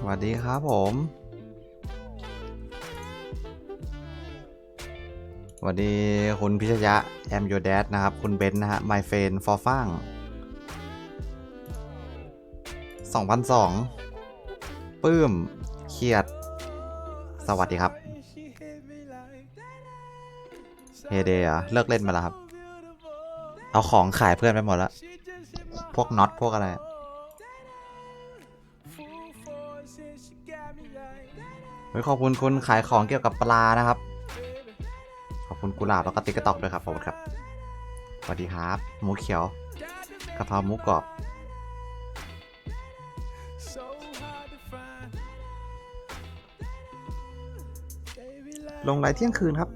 สวัสดีครับผมสวัสดีคุณพิชยะแอมโยแดดนะครับ คุณเบนซ์นะฮะ My f r ฟ e n for ฟัง2002ปื้มเขียด สวัสดีครับเฮเดย์อเลิกเล่นมาแล้วครับ เอาของขายเพื่อนไปหมดแล้ว พวกน็อตพวกอะไร ฮ้ยขอบคุณคุณขายของเกี่ยวกับปลานะครับ ขอบคุณกุหลาบแล้วก็ติ๊กตอกด้วยครับขอบคุณครับสวัสดีครับหมูเขียวกะเพราหมูกรอบลงไลน์เที่ยงคืนครับ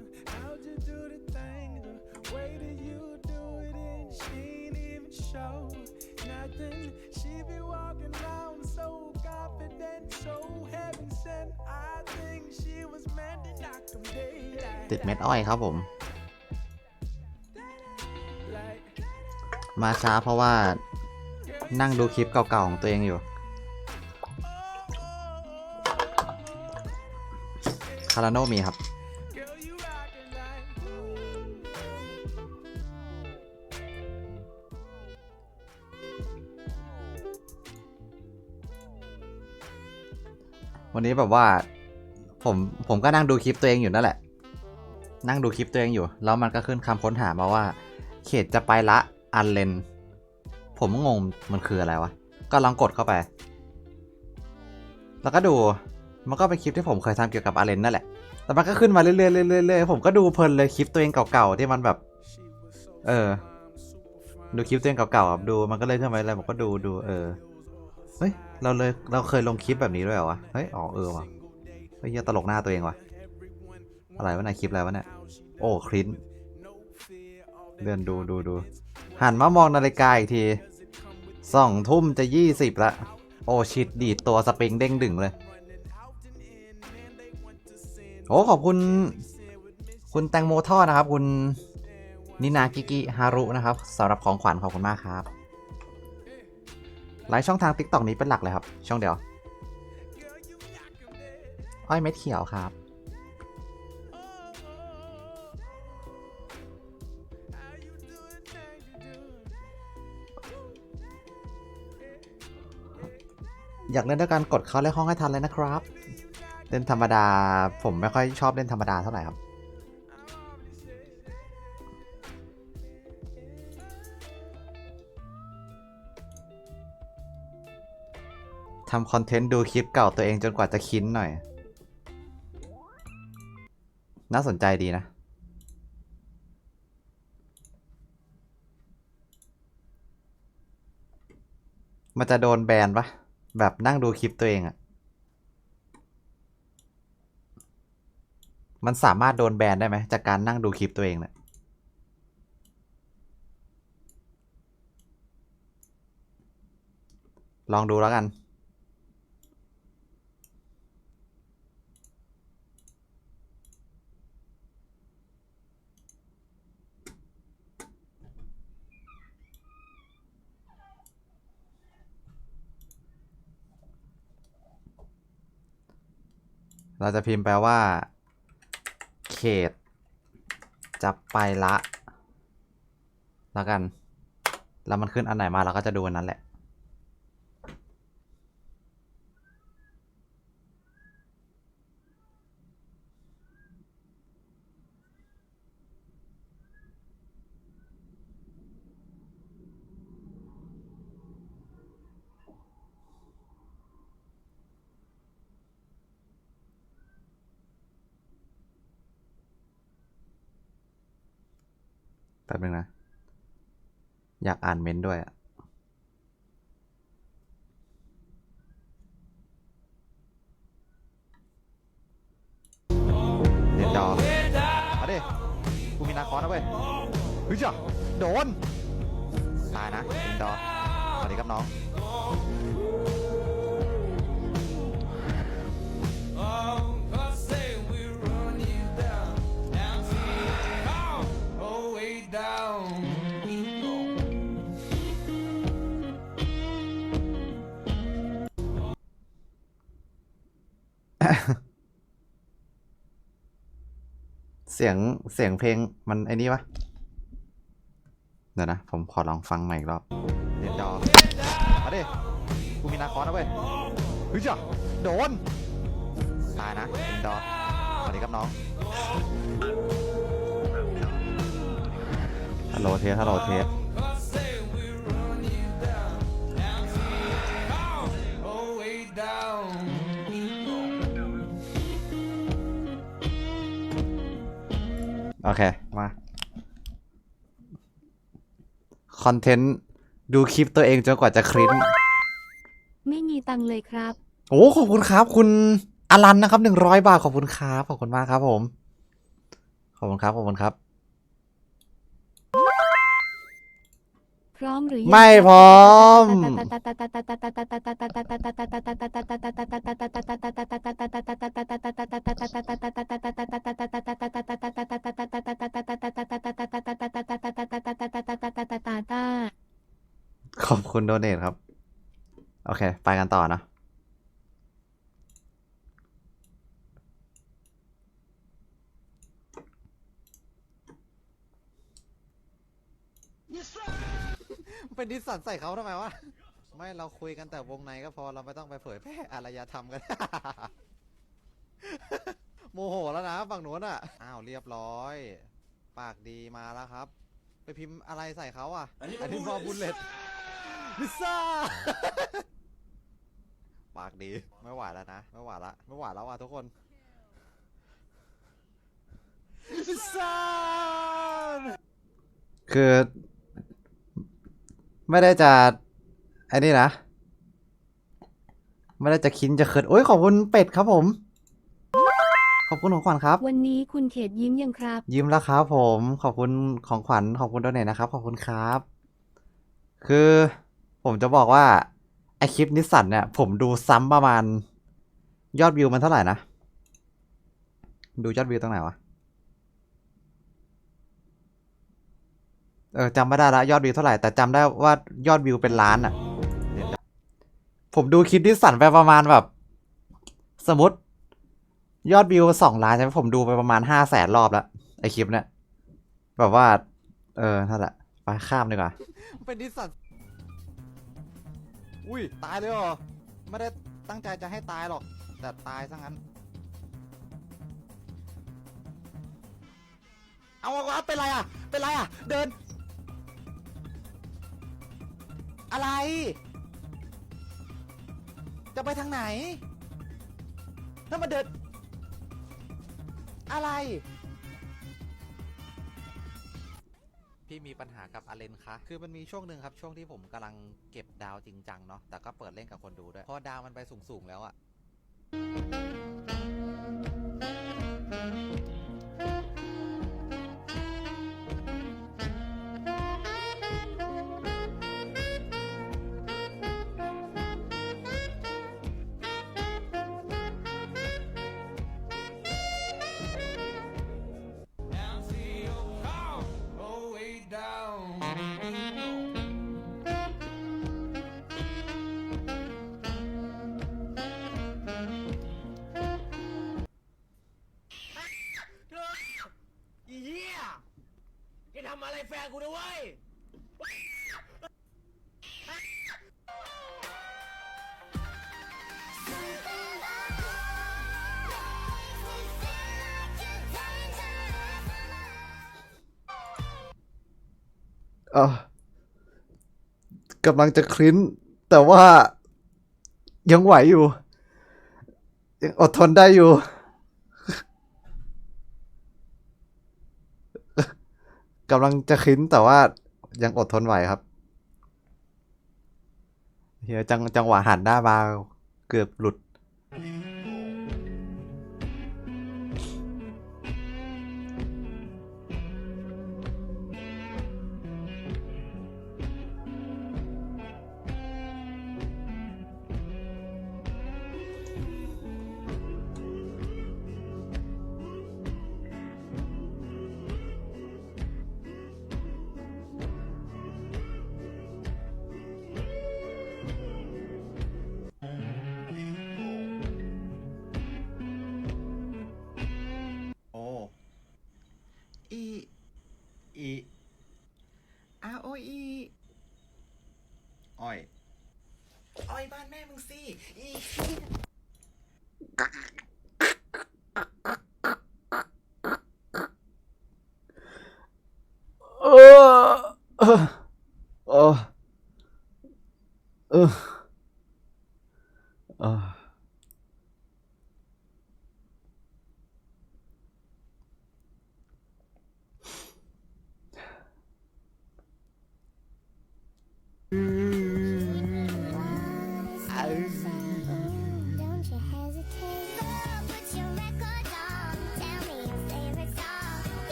ติดเม็ดอ้อยครับผม มาช้าเพราะว่านั่งดูคลิปเก่าๆของตัวเองอยู่คาราโนมีครับ วันนี้แบบว่าผมผมก็นั่งดูคลิปตัวเองอยู่นั่นแหละ นั่งดูคลิปตัวเองอยู่ แล้วมันก็ขึ้นคำค้นหามาว่า เขตจะไปละอันเลน ผมงงมันคืออะไรวะ ก็ลองกดเข้าไป แล้วก็ดู มันก็เป็นคลิปที่ผมเคยทำเกี่ยวกับอาเลนนั่นแหละ แต่มันก็ขึ้นมาเรื่อยๆเรื่อยๆๆผมก็ดูเพลินเลยคลิปตัวเองเก่าๆที่มันแบบ เออ ดูคลิปตัวเองเก่าๆดูมันก็เลยขึ้นมาเลยผมก็ดูดูเออ เฮ้ย เราเลยเราเคยลงคลิปแบบนี้ด้วยเหรอวะ เฮ้ย อ๋อเออว่ะเฮ้ยตลกหน้าตัวเองว่ะ อะไรวะเนี่ยคลิปอะไรวะเนี่ยโอ้คลินเดินดูดูดูหันมามองนาฬิกาอีกทีสองทุ่มจะยี่สิบละโอ้ชิดดีดตัวสปริงเด้งดึงเลยโอ้ขอบคุณ คุณแตงโมทอดนะครับ คุณนินากิกิฮารุนะครับสำหรับของขวัญขอบคุณมากครับหลายช่องทาง TikTok นี้เป็นหลักเลยครับ ช่องเดียว อ้อยเม็ดเขียวครับ อยากเล่นด้วยการกดเข้าเลขห้องให้ทันเลยนะครับ เล่นธรรมดา ผมไม่ค่อยชอบเล่นธรรมดาเท่าไหร่ครับ ทำคอนเทนต์ดูคลิปเก่าตัวเองจนกว่าจะคินหน่อย น่าสนใจดีนะมันจะโดนแบนปะ แบบนั่งดูคลิปตัวเองอะมันสามารถโดนแบนได้ไหมจากการนั่งดูคลิปตัวเองเนี่ยลองดูแล้วกัน เราจะพิมพ์แปลว่า เขต จะไปละ แล้วกัน แล้วมันขึ้นอันไหนมาเราก็จะดูอันนั้นแหละ แป๊บนึงนะ อยากอ่านเม้นต์ด้วยอะเรียนดอมาดิกูมีนาคอนนะเว้ยเฮ้ยจ้ะโดน ตายนะเรียนดอสวัสดีครับน้อง สียงเสียงเพลงมันไอ้นี่ปะเดี๋ยวนะ ผมขอลองฟังใหม่อีกรอบเรียนดอมาดิกูมีนาคอนนะเว้ยเฮ้ยจ้ะโดนตายนะเรียนดอสวัสดีครับน้องฮัลโหลเทสฮัลโหลเทส โอเค มา คอนเทนต์ ดูคลิปตัวเองจนกว่าจะคลิ้น ไม่มีตังค์เลยครับ โอ้ขอบคุณครับ คุณอลันนะครับหนึ่งร้อยบาท ขอบคุณครับ ขอบคุณมากครับผม ขอบคุณครับ ขอบคุณครับ พร้อมหรือยังไม่พร้อม ขอบคุณโดเนทครับ โอเค ไปกันต่อนะ เป็นดิสสันใส่เขาทำไมวะ ไม่เราคุยกันแต่วงในก็พอเราไม่ต้องไปเผยแพร่อารยธรรมกัน โมโหแล้วนะฝั่งนู้นอะ อ้าวเรียบร้อย ปากดีมาแล้วครับ ไปพิมพ์อะไรใส่เขาอะอันนี้พอบุลเลตลิซ่า ปากดีไม่ไหวแล้วนะ ไม่ไหวละไม่ไหวแล้วว่ะทุกคนลิซ่า คือ ไม่ได้จะไอ้นี่นะ ไม่ได้จะคินจะเขินโอ้ยขอบคุณเป็ดครับผม ขอบคุณของขวัญครับ วันนี้คุณเขตยิ้มยังครับ ยิ้มแล้วครับผม ขอบคุณของขวัญขอบคุณด้วยนะครับ ขอบคุณครับ คือผมจะบอกว่าไอคลิปนิสสันเนี่ย ผมดูซ้ำประมาณ ยอดวิวมันเท่าไหร่นะ ดูยอดวิวตรงไหนวะ เออจำไม่ได้ละยอดวิวเท่าไหร่แต่จำได้ว่ายอดวิวเป็นล้านอะ่ะ ผมดูคลิปนิสสันไปประมาณแบบ สมมติ ยอดวิวสองล้านใช่ไหมผมดูไปประมาณห้าแสนรอบแล้วไอคลิปเนี่ยแบบว่า เออนั่นแหละไปข้ามดีกว่าเป็นนิสสันอุ้ยตายเลยเหรอไม่ได้ตั้งใจจะให้ตายหรอก แต่ตายซะงั้น เอาวะเป็นไรอะ เป็นไรอะ เดิน อะไร จะไปทางไหนถ้ามาเดินอะไร พี่มีปัญหากับอาเลนคะ คือมันมีช่วงหนึ่งครับ ช่วงที่ผมกำลังเก็บดาวจริงจังเนาะ แต่ก็เปิดเล่นกับคนดูด้วย พอดาวมันไปสูง ๆ แล้วอะ แกทำอะไรแฟนกูนะเว้ยเออกำลังจะคลิ้น แต่ว่ายังไหวอยู่ ยังอดทนได้อยู่ กำลังจะคลิ้นแต่ว่ายังอดทนไหวครับเฮียจังจังหวะหันหน้ามาเกือบหลุด ม่มึงสิอี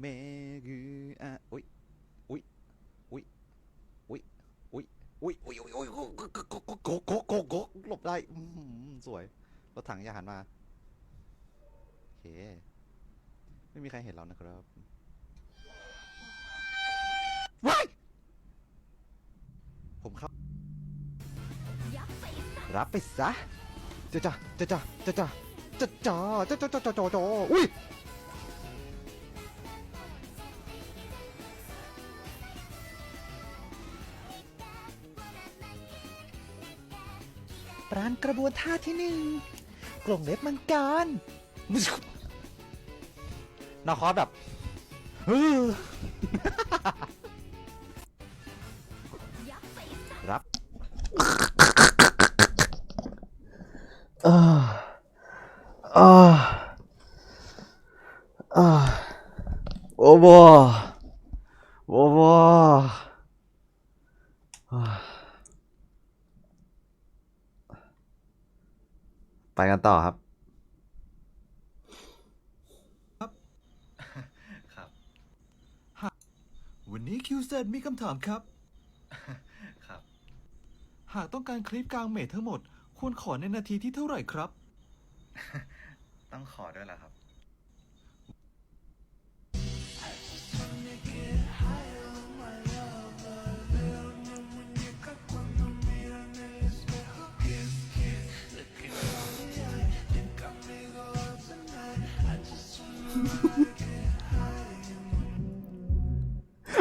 เมกุอาอุ้ยอุ้ยอุ้ยอุ้ยอุ้ยอุ้ยอุ้ยอุ้ยอุ้ยโกโกโกโกโกโกหลบได้อื้อหือสวยรถถังอย่าหันมาโอเคไม่มีใครเห็นเรานะครับว้ายผมเข้ารับไปซะจ้าจ้าจ้าจ้าจ้าจ้าจ้าจ้าจ้าจ้าจ้าจ้าจ้าจ้าอุ้ย ปรานกระบวนท่าที่หนึ่งกลงเล็บมังกรนาคอสแบบฮึ่มรับเออเออเออโอ้โหโอ้โหไปกันต่อครับ ครับ วันนี้คิวเซมีคำถามครับ ครับ หากต้องการคลิปกลางเมททั้งหมด ควรขอในนาทีที่เท่าไหร่ครับ ต้องขอด้วยล่ะครับ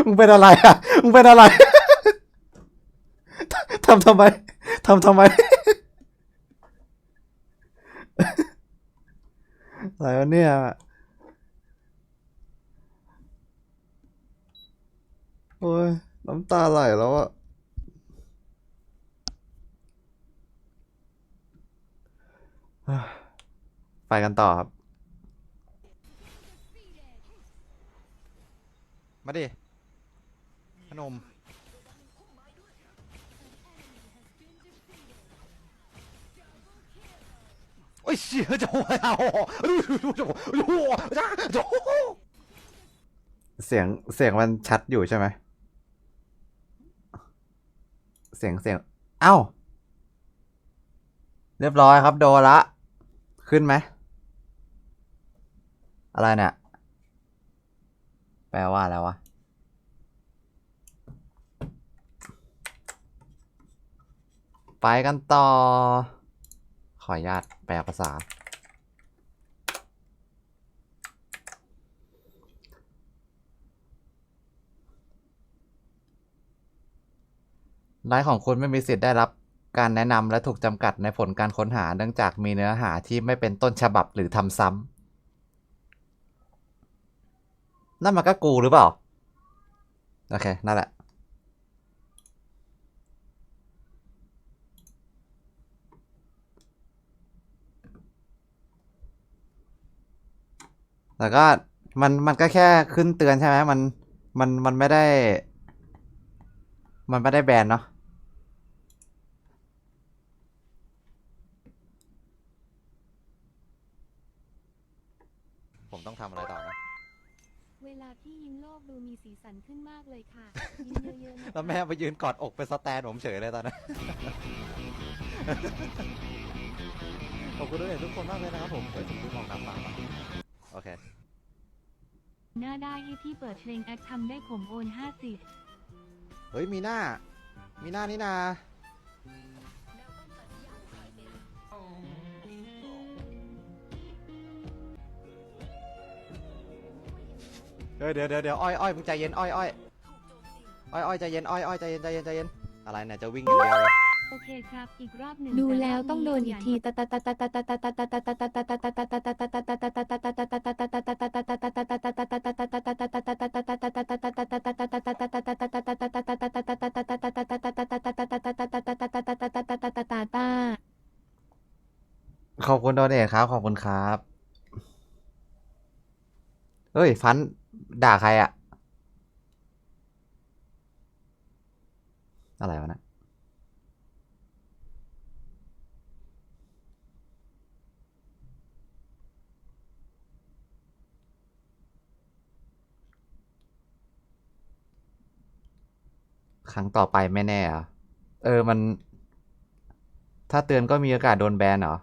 มึงเป็นอะไรอะ มึงเป็นอะไรทำทำไมทำทำไม อะไรวะเนี่ยโอ้ย น้ำตาไหลแล้วอะไปกันต่อครับ มาดิพนม โอ้ยเชี่ยจะโอ้ยโอ้โหโอ้โหโอ้โหโอ้โหเสียงเสียงมันชัดอยู่ใช่ไหม เสียงเสียง เอ้า เรียบร้อยครับโดละ ขึ้นไหม อะไรเนี่ย แปลว่าอะไรวะไปกันต่อ ออนุญาตแปลภาษา ไลฟ์ของคุณไม่มีสิทธิ์ได้รับการแนะนำและถูกจำกัดในผลการค้นหาเนื่องจากมีเนื้อหาที่ไม่เป็นต้นฉบับหรือทำซ้ำนั่นมันก็กูหรือเปล่า โอเค นั่นแหละ แต่ก็มันมันก็แค่ขึ้นเตือนใช่ไหมมันมันมันไม่ได้ มันไม่ได้แบนเนาะผมต้องทำอะไรต่อนะ เวลาที่ยิ้มโลกดูมีสีสันขึ้นมากเลยค่ะ ยิ้มเยอะๆนะแล้วแม่ไปยืนกอดอกเป็นสแตนผมเฉยเลยตอนนั้น ขอบคุณด้วยทุกคนมากเลยนะครับผมเฮ้ยผมดูมองน้ำเปล่าอะ โอเค หน้าได้ให้พี่เปิดเพลงแอคทำได้ผมโอนห้าสิบเฮ้ยมีหน้า มีหน้านี่นาเดี๋ยวเดี๋ยวเดี๋ยวอ้อยอ้อยมึงใจเย็นอ้อยอ้อยอ้อยอ้อยใจเย็นอ้อยอ้อยใจเย็นใจเย็นใจเย็นอะไรเนี่ยจะวิ่งอย่างเดียว โอเคครับ อีกรอบหนึ่งดูแล้วต้องโดนอีกทีขอบคุณโดเนทครับขอบคุณครับเฮ้ยฟันด่าใครอะอะไรวะเนะ ครั้งต่อไปไม่แน่เอเออมัน ถ้าเตือนก็มีโอกาสโดนแบนเหรอ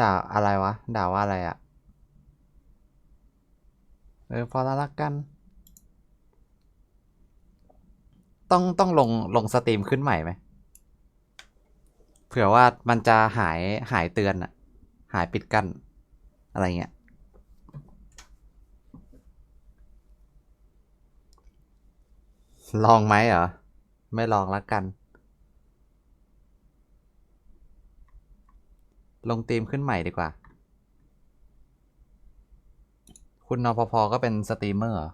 ด่าอะไรวะ ด่าว่าอะไรอะ่ะ เออ พอล้วรักกัน ต้องต้องลงลงสตรีมขึ้นใหม่ไหมเผื่อว่ามันจะหายหายเตือนอะ หายปิดกั้น อะไรเงี้ย ลองไหมเหรอ ไม่ลองละกัน ลงธีมขึ้นใหม่ดีกว่า คุณนพพก็เป็นสตรีมเมอร์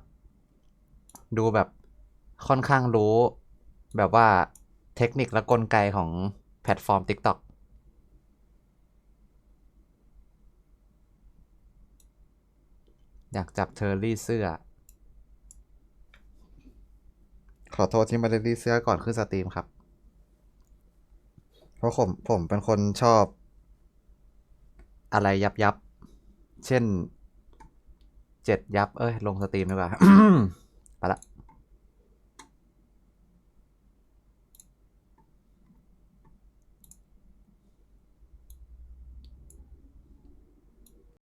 ดูแบบค่อนข้างรู้แบบว่าเทคนิคและกลไกของแพลตฟอร์ม TikTok อยากจับเทอร์ลี่เสื้อ ขอโทษที่ไม่ได้รีดเสื้อก่อนขึ้นสตรีมครับ เพราะผมผมเป็นคนชอบ อะไรยับยับ เช่น เจ็ดยับ เอ้ย ลงสตรีมดีกว่า